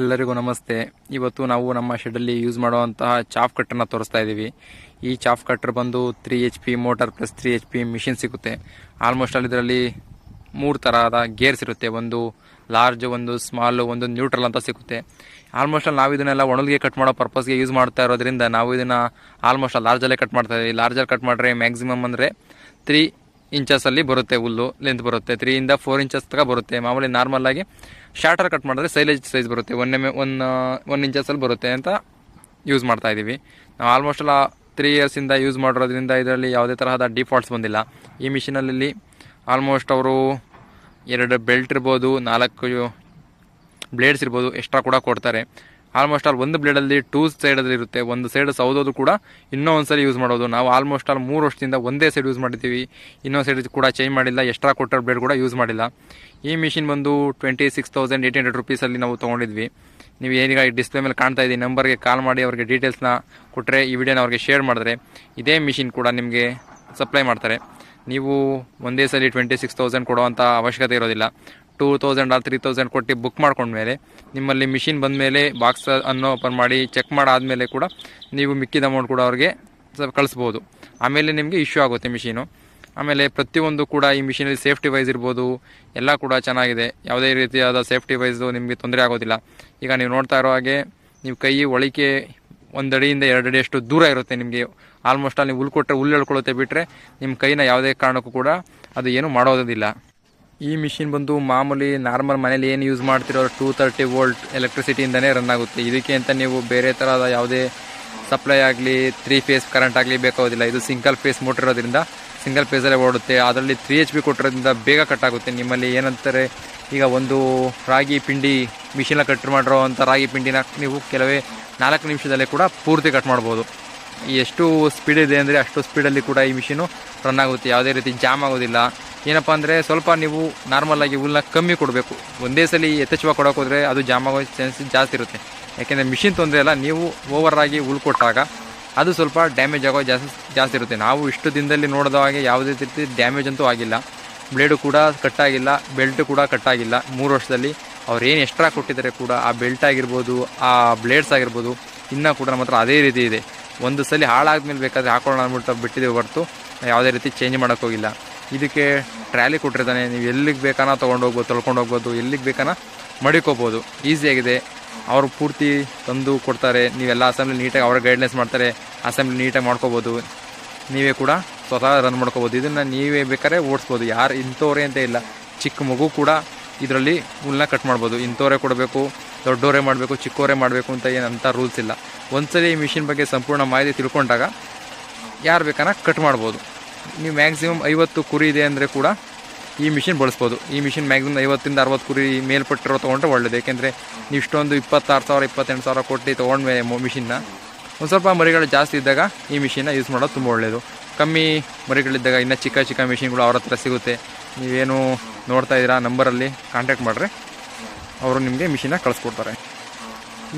ಎಲ್ಲರಿಗೂ ನಮಸ್ತೆ. ಇವತ್ತು ನಾವು ನಮ್ಮ ಶೆಡಲ್ಲಿ ಯೂಸ್ ಮಾಡುವಂತಹ ಚಾಫ್ ಕಟ್ಟನ್ನು ತೋರಿಸ್ತಾ ಇದ್ದೀವಿ. ಈ ಚಾಫ್ ಕಟ್ಟರ್ ಬಂದು three H P motor plus three H P machine ಸಿಗುತ್ತೆ. ಆಲ್ಮೋಸ್ಟ್ ಅಲ್ಲಿ ಇದರಲ್ಲಿ ಮೂರು ಥರದ ಗೇರ್ಸ್ ಇರುತ್ತೆ. ಒಂದು ಲಾರ್ಜ್ ಒಂದು ಸ್ಮಾಲ್ ಒಂದು ನ್ಯೂಟ್ರಲ್ ಅಂತ ಸಿಗುತ್ತೆ. ಆಲ್ಮೋಸ್ಟ್ ಅಲ್ಲಿ ನಾವು ಇದನ್ನೆಲ್ಲ ಒಣಲಿಗೆ ಕಟ್ ಮಾಡೋ ಪರ್ಪಸ್ಗೆ ಯೂಸ್ ಮಾಡ್ತಾ ಇರೋದ್ರಿಂದ ನಾವು ಇದನ್ನು ಆಲ್ಮೋಸ್ಟ್ ಲಾರ್ಜಲ್ಲೇ ಕಟ್ ಮಾಡ್ತಾ ಇದ್ದೀವಿ ಲಾರ್ಜಲ್ಲಿ ಕಟ್ ಮಾಡಿದ್ರೆ ಮ್ಯಾಕ್ಸಿಮಮ್ ಅಂದರೆ ತ್ರೀ ಇಂಚಸಲ್ಲಿ ಬರುತ್ತೆ ಹುಲ್ಲು ಲೆಂತ್ ಬರುತ್ತೆ. ತ್ರೀ ಇಂದ ಫೋರ್ ಇಂಚಸ್ ತನಕ ಬರುತ್ತೆ. ಮಾಮೂಲಿ ನಾರ್ಮಲ್ ಆಗಿ ಶಾರ್ಟರ್ ಕಟ್ ಮಾಡಿದ್ರೆ ಸೈಲೇಜ್ ಸೈಜ್ ಬರುತ್ತೆ. ಒನ್ ಎಂ ಒನ್ ಒನ್ ಇಂಚಸಲ್ಲಿ ಬರುತ್ತೆ ಅಂತ ಯೂಸ್ ಮಾಡ್ತಾ ಇದ್ದೀವಿ ನಾವು ಆಲ್ಮೋಸ್ಟ್ ಎಲ್ಲ ತ್ರೀ ಇಯರ್ಸಿಂದ ಯೂಸ್ ಮಾಡಿರೋದ್ರಿಂದ ಇದರಲ್ಲಿ ಯಾವುದೇ ತರಹದ ಡಿಫಾಲ್ಟ್ಸ್ ಬಂದಿಲ್ಲ. ಈ ಮಿಷಿನಲ್ಲಿ ಆಲ್ಮೋಸ್ಟ್ ಅವರು ಎರಡು ಬೆಲ್ಟ್ ಇರ್ಬೋದು, ನಾಲ್ಕು ಬ್ಲೇಡ್ಸ್ ಇರ್ಬೋದು ಎಕ್ಸ್ಟ್ರಾ ಕೂಡ ಕೊಡ್ತಾರೆ. ಆಲ್ಮೋಸ್ಟ್ ಆಲ್ ಒಂದು ಬ್ಲೇಡಲ್ಲಿ ಟೂ ಸೈಡಲ್ಲಿ ಇರುತ್ತೆ. ಒಂದು ಸೈಡ್ ಸೌದೋದು ಕೂಡ ಇನ್ನೂ ಒಂದು ಸಲ ಯೂಸ್ ಮಾಡೋದು. ನಾವು ಆಲ್ಮೋಸ್ಟ್ ಆಲ್ ಮೂರು ವರ್ಷದಿಂದ ಒಂದೇ ಸೈಡ್ ಯೂಸ್ ಮಾಡಿದ್ದೀವಿ. ಇನ್ನೊಂದು ಸೈಡ್ ಕೂಡ ಚೇಂಜ್ ಮಾಡಿಲ್ಲ. ಎಕ್ಸ್ಟ್ರಾ ಕೊಟ್ಟರ್ ಬ್ಲೇಡ್ ಕೂಡ ಯೂಸ್ ಮಾಡಿಲ್ಲ. ಈ ಮಿಷಿನ್ ಬಂದು twenty six thousand eight hundred ರುಪೀಸಲ್ಲಿ ನಾವು ತೊಗೊಂಡಿದ್ವಿ. ನೀವು ಏನೀಗ ಈ ಡಿಸ್ಪ್ಲೇ ಮೇಲೆ ಕಾಣ್ತಾ ಇದ್ದೀವಿ ನಂಬರ್ಗೆ ಕಾಲ್ ಮಾಡಿ ಅವ್ರಿಗೆ ಡೀಟೇಲ್ಸ್ನ ಕೊಟ್ಟರೆ ಈ ವಿಡಿಯೋನ ಅವ್ರಿಗೆ ಶೇರ್ ಮಾಡಿದ್ರೆ ಇದೇ ಮಿಷಿನ್ ಕೂಡ ನಿಮಗೆ ಸಪ್ಲೈ ಮಾಡ್ತಾರೆ. ನೀವು ಒಂದೇ ಸಲ ಟ್ವೆಂಟಿ ಸಿಕ್ಸ್ ತೌಸಂಡ್ ಕೊಡುವಂಥ ಅವಶ್ಯಕತೆ ಇರೋದಿಲ್ಲ. ಟೂ ತೌಸಂಡ್ ಆ ತ್ರೀ ತೌಸಂಡ್ ಕೊಟ್ಟು ಬುಕ್ ಮಾಡ್ಕೊಂಡ್ಮೇಲೆ ನಿಮ್ಮಲ್ಲಿ ಮಿಷಿನ್ ಬಂದ ಮೇಲೆ ಬಾಕ್ಸ್ ಅನ್ನು ಓಪನ್ ಮಾಡಿ ಚೆಕ್ ಮಾಡಾದಮೇಲೆ ಕೂಡ ನೀವು ಮಿಕ್ಕಿದ ಅಮೌಂಟ್ ಕೂಡ ಅವ್ರಿಗೆ ಕಳಿಸ್ಬೋದು. ಆಮೇಲೆ ನಿಮಗೆ ಇಶ್ಯೂ ಆಗುತ್ತೆ ಮಿಷಿನು ಆಮೇಲೆ ಪ್ರತಿಯೊಂದು ಕೂಡ ಈ ಮಿಷಿನಲ್ಲಿ ಸೇಫ್ಟಿ ವೈಸ್ ಇರ್ಬೋದು. ಎಲ್ಲ ಕೂಡ ಚೆನ್ನಾಗಿದೆ. ಯಾವುದೇ ರೀತಿಯಾದ ಸೇಫ್ಟಿ ವೈಸು ನಿಮಗೆ ತೊಂದರೆ ಆಗೋದಿಲ್ಲ. ಈಗ ನೀವು ನೋಡ್ತಾ ಇರೋ ಹಾಗೆ ನೀವು ಕೈ ಒಳಿಕೆ ಒಂದು ಅಡಿಯಿಂದ ಎರಡು ದೂರ ಇರುತ್ತೆ ನಿಮಗೆ. ಆಲ್ಮೋಸ್ಟ್ ಅಲ್ಲಿ ಹುಲ್ ಕೊಟ್ಟರೆ ಹುಲ್ಲು ಎಳ್ಕೊಳ್ಳುತ್ತೆ ಬಿಟ್ಟರೆ ನಿಮ್ಮ ಕೈನ ಯಾವುದೇ ಕಾರಣಕ್ಕೂ ಕೂಡ ಅದು ಏನು ಮಾಡೋದಿಲ್ಲ. ಈ ಮಿಷಿನ್ ಬಂದು ಮಾಮೂಲಿ ನಾರ್ಮಲ್ ಮನೇಲಿ ಏನು ಯೂಸ್ ಮಾಡ್ತಿರೋ ಟೂ ತರ್ಟಿ ವೋಲ್ಟ್ ಎಲೆಕ್ಟ್ರಿಸಿಟಿಯಿಂದನೇ ರನ್ ಆಗುತ್ತೆ. ಇದಕ್ಕೆ ಅಂತ ನೀವು ಬೇರೆ ಥರದ ಯಾವುದೇ ಸಪ್ಲೈ ಆಗಲಿ ತ್ರೀ ಫೇಸ್ ಕರೆಂಟ್ ಆಗಲಿ ಬೇಕಾಗೋದಿಲ್ಲ. ಇದು ಸಿಂಗಲ್ ಫೇಸ್ ಮೋಟರ್ ಇರೋದ್ರಿಂದ ಸಿಂಗಲ್ ಫೇಸಲ್ಲೇ ಓಡುತ್ತೆ. ಅದರಲ್ಲಿ ತ್ರೀ ಎಚ್ ಬಿ ಕೊಟ್ಟಿರೋದ್ರಿಂದ ಬೇಗ ಕಟ್ ಆಗುತ್ತೆ. ನಿಮ್ಮಲ್ಲಿ ಏನಂತಾರೆ, ಈಗ ಒಂದು ರಾಗಿ ಪಿಂಡಿ ಮಿಷಿನ ಕಟ್ ಮಾಡಿರೋ ಅಂಥ ರಾಗಿ ಪಿಂಡಿನ ನೀವು ಕೆಲವೇ ನಾಲ್ಕು ನಿಮಿಷದಲ್ಲೇ ಕೂಡ ಪೂರ್ತಿ ಕಟ್ ಮಾಡ್ಬೋದು. ಎಷ್ಟು ಸ್ಪೀಡ್ ಇದೆ ಅಂದರೆ ಅಷ್ಟು ಸ್ಪೀಡಲ್ಲಿ ಕೂಡ ಈ ಮಿಷಿನು ರನ್ ಆಗುತ್ತೆ. ಯಾವುದೇ ರೀತಿ ಜಾಮ್ ಆಗೋದಿಲ್ಲ. ಏನಪ್ಪ ಅಂದರೆ ಸ್ವಲ್ಪ ನೀವು ನಾರ್ಮಲ್ ಆಗಿ ಹುಲ್ಲನ್ನ ಕಮ್ಮಿ ಕೊಡಬೇಕು. ಒಂದೇ ಸಲ ಯಥೇಚ್ಛವಾಗಿ ಕೊಡೋಕೆ ಹೋದರೆ ಅದು ಜಾಮಾಗೋ ಚಾನ್ಸಸ್ ಜಾಸ್ತಿ ಇರುತ್ತೆ. ಯಾಕೆಂದರೆ ಮಿಷಿನ್ ತೊಂದರೆ ಇಲ್ಲ, ನೀವು ಓವರ್ ಆಗಿ ಹುಲ್ ಕೊಟ್ಟಾಗ ಅದು ಸ್ವಲ್ಪ ಡ್ಯಾಮೇಜ್ ಆಗೋ ಜಾಸ್ತಿ ಜಾಸ್ತಿ ಇರುತ್ತೆ. ನಾವು ಇಷ್ಟು ದಿನದಲ್ಲಿ ನೋಡಿದ ಹಾಗೆ ಯಾವುದೇ ರೀತಿ ಡ್ಯಾಮೇಜ್ ಅಂತೂ ಆಗಿಲ್ಲ. ಬ್ಲೇಡು ಕೂಡ ಕಟ್ಟಾಗಿಲ್ಲ ಬೆಲ್ಟ್ ಕೂಡ ಕಟ್ಟಾಗಿಲ್ಲ ಮೂರು ವರ್ಷದಲ್ಲಿ ಅವ್ರು ಏನು ಎಕ್ಸ್ಟ್ರಾ ಕೊಟ್ಟಿದ್ದಾರೆ ಕೂಡ ಆ ಬೆಲ್ಟ್ ಆಗಿರ್ಬೋದು, ಆ ಬ್ಲೇಡ್ಸ್ ಆಗಿರ್ಬೋದು, ಇನ್ನೂ ಕೂಡ ನಮ್ಮ ಹತ್ರ ಅದೇ ರೀತಿ ಇದೆ. ಒಂದು ಸಲ ಹಾಳಾದ್ಮೇಲೆ ಬೇಕಾದರೆ ಹಾಕೊಳ್ಳೋಣ ಅಂದ್ಬಿಟ್ಟು ಬಿಟ್ಟಿದ್ದೇವೆ ಹೊರತು, ಯಾವುದೇ ರೀತಿ ಚೇಂಜ್ ಮಾಡೋಕ್ಕೆ ಹೋಗಿಲ್ಲ. ಇದಕ್ಕೆ ಟ್ರ್ಯಾಲಿ ಕೊಟ್ಟಿರ್ತಾನೆ. ನೀವು ಎಲ್ಲಿಗೆ ಬೇಕಾನ ತೊಗೊಂಡೋಗ್ಬೋದು ತೊಳ್ಕೊಂಡು ಹೋಗ್ಬೋದು, ಎಲ್ಲಿಗೆ ಬೇಕಾನ ಮಡಿಕೋಬೋದು. ಈಸಿಯಾಗಿದೆ ಅವರು ಪೂರ್ತಿ ತಂದು ಕೊಡ್ತಾರೆ. ನೀವೆಲ್ಲ ಅಸೆಂಬ್ಲಿ ನೀಟಾಗಿ ಅವರ ಗೈಡ್ಲೈನ್ಸ್ ಮಾಡ್ತಾರೆ. ಅಸೆಂಬ್ಲಿ ನೀಟಾಗಿ ಮಾಡ್ಕೋಬೋದು. ನೀವೇ ಕೂಡ ಸ್ವತಃ ರನ್ ಮಾಡ್ಕೋಬೋದು. ಇದನ್ನು ನೀವೇ ಬೇಕಾದ್ರೆ ಓಡಿಸ್ಬೋದು. ಯಾರು ಇಂಥವ್ರೆ ಅಂತ ಇಲ್ಲ. ಚಿಕ್ಕ ಮಗು ಕೂಡ ಇದರಲ್ಲಿ ಹುಲ್ಲನ್ನ ಕಟ್ ಮಾಡ್ಬೋದು. ಇಂಥವರೇ ಕೊಡಬೇಕು, ದೊಡ್ಡವರೇ ಮಾಡಬೇಕು ಚಿಕ್ಕವರೇ ಮಾಡಬೇಕು ಅಂತ ಏನಂತ ರೂಲ್ಸ್ ಇಲ್ಲ. ಒಂದ್ಸಲಿ ಈ ಮಿಷಿನ್ ಬಗ್ಗೆ ಸಂಪೂರ್ಣ ಮಾಹಿತಿ ತಿಳ್ಕೊಂಡಾಗ ಯಾರು ಬೇಕಾನ ಕಟ್ ಮಾಡ್ಬೋದು. ನೀವು ಮ್ಯಾಕ್ಸಿಮಮ್ ಐವತ್ತು ಕುರಿ ಇದೆ ಅಂದರೆ ಕೂಡ ಈ ಮಿಷಿನ್ ಬಳಸ್ಬೋದು. ಈ ಮಿಷಿನ್ ಮ್ಯಾಕ್ಸಿಮಮ್ ಐವತ್ತಿಂದ ಅರವತ್ತು ಕುರಿ ಮೇಲ್ಪಟ್ಟಿರೋ ತೊಗೊಂಡ್ರೆ ಒಳ್ಳೇದು. ಏಕೆಂದರೆ ನೀವು ಇಷ್ಟೊಂದು ಇಪ್ಪತ್ತಾರು ಸಾವಿರ, ಇಪ್ಪತ್ತೆಂಟು ಸಾವಿರ ಕೊಟ್ಟು ತೊಗೊಂಡ್ಮೇಲೆ ಮಿಷಿನ್ನ ಒಂದು ಸ್ವಲ್ಪ ಮರಿಗಳು ಜಾಸ್ತಿ ಇದ್ದಾಗ ಈ ಮಿಷಿನ್ನ ಯೂಸ್ ಮಾಡೋದು ತುಂಬ ಒಳ್ಳೆಯದು ಕಮ್ಮಿ ಮರಿಗಳಿದ್ದಾಗ ಇನ್ನೂ ಚಿಕ್ಕ ಚಿಕ್ಕ ಮಿಷಿನ್ಗಳು ಅವ್ರ ಹತ್ರ ಸಿಗುತ್ತೆ. ನೀವೇನು ನೋಡ್ತಾ ಇದ್ದೀರಾ, ನಂಬರಲ್ಲಿ ಕಾಂಟ್ಯಾಕ್ಟ್ ಮಾಡಿರಿ. ಅವರು ನಿಮಗೆ ಮಿಷಿನ್ನ ಕಳಿಸ್ಕೊಡ್ತಾರೆ.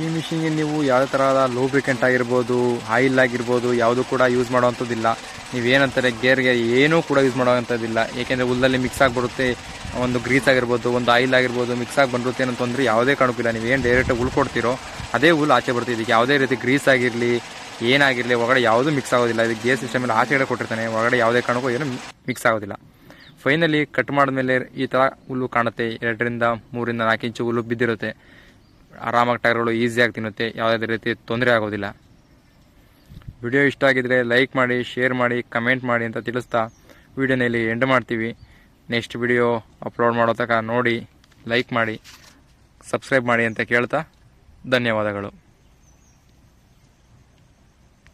ಈ ಮಿಷಿನ್ಗೆ ನೀವು ಯಾವುದೇ ತರಹದ ಲೂಬ್ರಿಕೆಂಟ್ ಆಗಿರ್ಬೋದು ಆಯಿಲ್ ಆಗಿರ್ಬೋದು, ಯಾವುದು ಕೂಡ ಯೂಸ್ ಮಾಡೋವಂಥದ್ದಿಲ್ಲ. ನೀವೇನಂತಾರೆ ಗೇರ್ಗೆ ಏನೂ ಕೂಡ ಯೂಸ್ ಮಾಡೋವಂಥದ್ದಿಲ್ಲ. ಏಕೆಂದರೆ ಹುಲ್ಲಲ್ಲಿ ಮಿಕ್ಸ್ ಆಗಿಬಿಡುತ್ತೆ, ಒಂದು ಗ್ರೀಸ್ ಆಗಿರ್ಬೋದು, ಒಂದು ಆಯಿಲ್ ಆಗಿರ್ಬೋದು ಮಿಕ್ಸ್ ಆಗಿ ಬಂದಿರುತ್ತೆ ಯಾವುದೇ ತೊಂದರೆ ಯಾವುದೇ ಕಾಣಕ್ಕಿಲ್ಲ ನೀವು ಏನು ಡೈರೆಕ್ಟಾಗಿ ಹುಲ್ ಕೊಡ್ತೀರೋ, ಅದೇ ಹುಲ್ಲು ಆಚೆ ಬರ್ತಿದೆ ಇದಕ್ಕೆ ಯಾವುದೇ ರೀತಿ ಗ್ರೀಸ್ ಆಗಿರಲಿ, ಏನಾಗಿರಲಿ, ಒಳಗಡೆ ಯಾವುದೂ ಮಿಕ್ಸ್ ಆಗೋದಿಲ್ಲ. ಇದು ಗೇರ್ ಸಿಸ್ಟಮಲ್ಲಿ ಆಚೆ ಕಡೆ ಕೊಟ್ಟಿರ್ತಾನೆ. ಒಳಗಡೆ ಯಾವುದೇ ಕಾರಣಕ್ಕೂ ಏನು ಮಿಕ್ಸ್ ಆಗೋದಿಲ್ಲ. ಫೈನಲಿ ಕಟ್ ಮಾಡಿದ್ಮೇಲೆ ಈ ಥರ ಹುಲ್ಲು ಕಾಣುತ್ತೆ. ಎರಡರಿಂದ ಮೂರಿಂದ ನಾಲ್ಕು ಇಂಚು ಹುಲ್ಲು ಬಿದ್ದಿರುತ್ತೆ. ಆರಾಮಾಗಿ ಟೈರ್ಗಳು ಈಸಿಯಾಗಿ ತಿನ್ನುತ್ತೆ, ಯಾವುದೇ ರೀತಿ ತೊಂದರೆ ಆಗೋದಿಲ್ಲ. ವಿಡಿಯೋ ಇಷ್ಟ ಆಗಿದ್ದರೆ ಲೈಕ್ ಮಾಡಿ, ಶೇರ್ ಮಾಡಿ, ಕಮೆಂಟ್ ಮಾಡಿ ಅಂತ ತಿಳಿಸ್ತಾ ವಿಡಿಯೋನ ಇಲ್ಲಿ ಎಂಡ್ ಮಾಡ್ತೀವಿ. ನೆಕ್ಸ್ಟ್ ವಿಡಿಯೋ ಅಪ್ಲೋಡ್ ಮಾಡೋ ತನಕ ನೋಡಿ, ಲೈಕ್ ಮಾಡಿ, ಸಬ್ಸ್ಕ್ರೈಬ್ ಮಾಡಿ ಅಂತ ಕೇಳ್ತಾ ಧನ್ಯವಾದಗಳು.